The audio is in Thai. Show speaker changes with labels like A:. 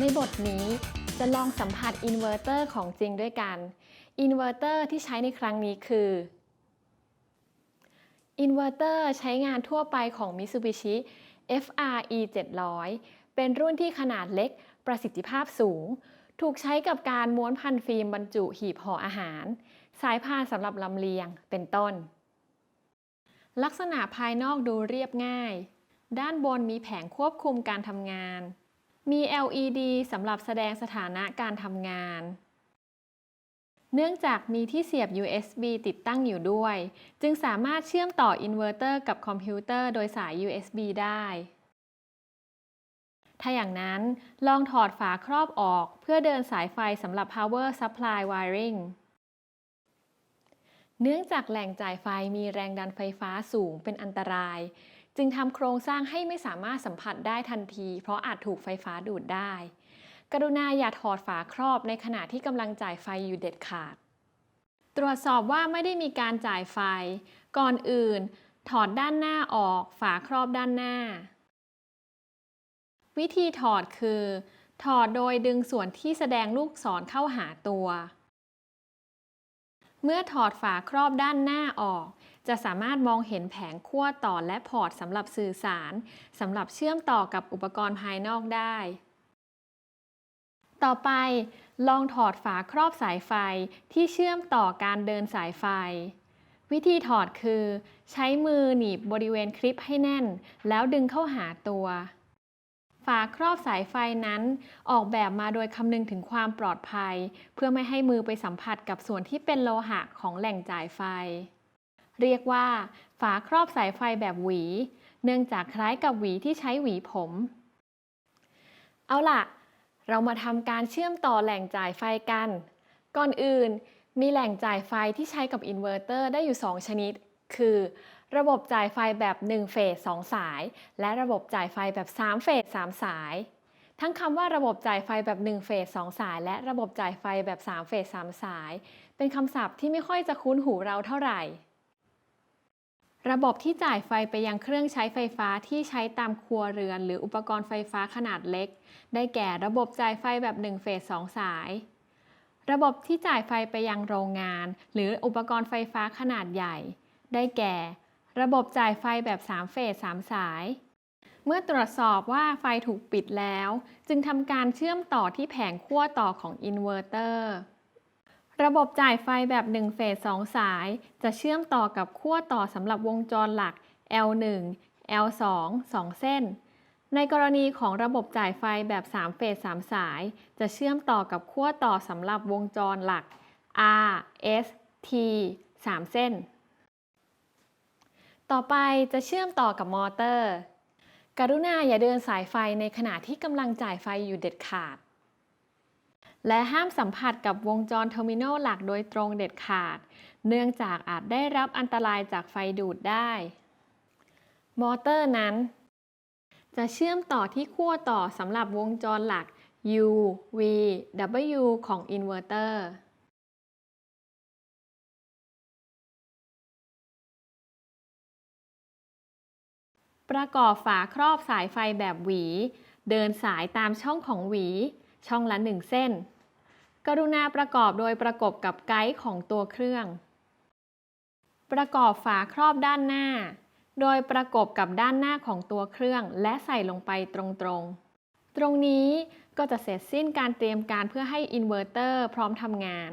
A: ในบทนี้จะลองสัมผัสอินเวอร์เตอร์ของจริงด้วยกัน อินเวอร์เตอร์ที่ใช้ในครั้งนี้คือ อินเวอร์เตอร์ใช้งานทั่วไปของ Mitsubishi FRE 700 เป็นรุ่นที่ขนาดเล็กประสิทธิภาพสูง ถูกใช้กับการม้วนพันฟิล์มบรรจุหีบห่ออาหาร สายพานสำหรับลำเลียงเป็นต้น ลักษณะภายนอกดูเรียบง่าย ด้านบนมีแผงควบคุมการทำงาน มี LED สำหรับแสดงสถานะการทำงาน เนื่องจากมีที่เสียบ USB ติดตั้งอยู่ด้วย จึงสามารถเชื่อมต่ออินเวอร์เตอร์กับคอมพิวเตอร์โดยสาย USB ได้ ถ้าอย่างนั้นลองถอดฝาครอบออกเพื่อเดินสายไฟสำหรับ power supply wiring เนื่องจากแหล่งจ่ายไฟมีแรงดันไฟฟ้าสูงเป็นอันตราย จึงทำโครงสร้างให้ไม่สามารถสัมผัสได้ทันที เพราะอาจถูกไฟฟ้าดูดได้ กรุณาอย่าถอดฝาครอบในขณะที่กำลังจ่ายไฟอยู่เด็ดขาด ตรวจสอบว่าไม่ได้มีการจ่ายไฟ ก่อนอื่น ถอดด้านหน้าออก ฝาครอบด้านหน้า วิธีถอดคือ ถอดโดยดึงส่วนที่แสดงลูกศรเข้าหาตัว เมื่อถอดฝาครอบด้านหน้าออก จะสามารถมองเห็นแผงขั้วต่อและพอร์ตสำหรับสื่อสารสำหรับเชื่อมต่อกับอุปกรณ์ภายนอกได้ ต่อไป ลองถอดฝาครอบสายไฟที่เชื่อมต่อการเดินสายไฟ วิธีถอดคือ ใช้มือหนีบบริเวณคลิปให้แน่น แล้วดึงเข้าหาตัวฝาครอบสายไฟนั้น ออกแบบมาโดยคำนึงถึงความปลอดภัย เพื่อไม่ให้มือไปสัมผัสกับส่วนที่เป็นโลหะของแหล่งจ่ายไฟ เรียกว่า ฝาครอบสายไฟแบบหวี เนื่องจากคล้ายกับหวีที่ใช้หวีผม เอาล่ะ เรามาทำการเชื่อมต่อแหล่งจ่ายไฟกัน ก่อนอื่น มีแหล่งจ่ายไฟที่ใช้กับอินเวอร์เตอร์ได้อยู่ 2 ชนิด คือ ระบบจ่ายไฟแบบ1เฟส2สาย และระบบจ่ายไฟแบบ3เฟส3สาย ทั้งคำว่าระบบจ่ายไฟแบบ1เฟส2สาย และระบบจ่ายไฟแบบ3เฟส3สาย เป็นคำศัพท์ที่ไม่ค่อยจะคุ้นหูเราเท่าไหร่ ระบบที่จ่ายไฟไปยังเครื่องใช้ไฟฟ้าที่ใช้ตามครัวเรือน หรืออุปกรณ์ไฟฟ้าขนาดเล็ก ได้แก่ระบบจ่ายไฟแบบ1เฟส2สาย ระบบที่จ่ายไฟไปยังโรงงาน หรืออุปกรณ์ไฟฟ้าขนาดใหญ่ ได้แก่ ระบบจ่ายไฟแบบ3เฟส3สาย เมื่อตรวจสอบว่าไฟถูกปิดแล้ว จึงทำการเชื่อมต่อที่แผงขั้วต่อของอินเวอร์เตอร์ ระบบจ่ายไฟแบบ 1 เฟส 2 สาย จะเชื่อมต่อกับขั้วต่อสำหรับวงจรหลัก L1 L2 2 เส้น ในกรณีของระบบจ่ายไฟแบบ 3 เฟส 3 สาย จะเชื่อมต่อกับขั้วต่อสำหรับวงจรหลัก R S T 3 เส้น ต่อไปจะเชื่อมต่อกับมอเตอร์ กรุณาอย่าเดินสายไฟในขณะที่กำลังจ่ายไฟอยู่เด็ดขาด และห้ามสัมผัสกับวงจรเทอร์มินอลหลักโดยตรงเด็ดขาด เนื่องจากอาจได้รับอันตรายจากไฟดูดได้ มอเตอร์นั้น จะเชื่อมต่อที่ขั้วต่อสำหรับวงจรหลัก U V W ของอินเวอร์เตอร์ประกอบฝาครอบสายไฟแบบหวี เดินสายตามช่องของหวี ช่องละหนึ่งเส้น กรุณาประกอบโดยประกบกับไกด์ของตัวเครื่อง ประกอบฝาครอบด้านหน้า โดยประกบกับด้านหน้าของตัวเครื่อง และใส่ลงไปตรงๆ ตรงนี้ก็จะเสร็จสิ้นการเตรียมการเพื่อให้อินเวอร์เตอร์พร้อมทำงาน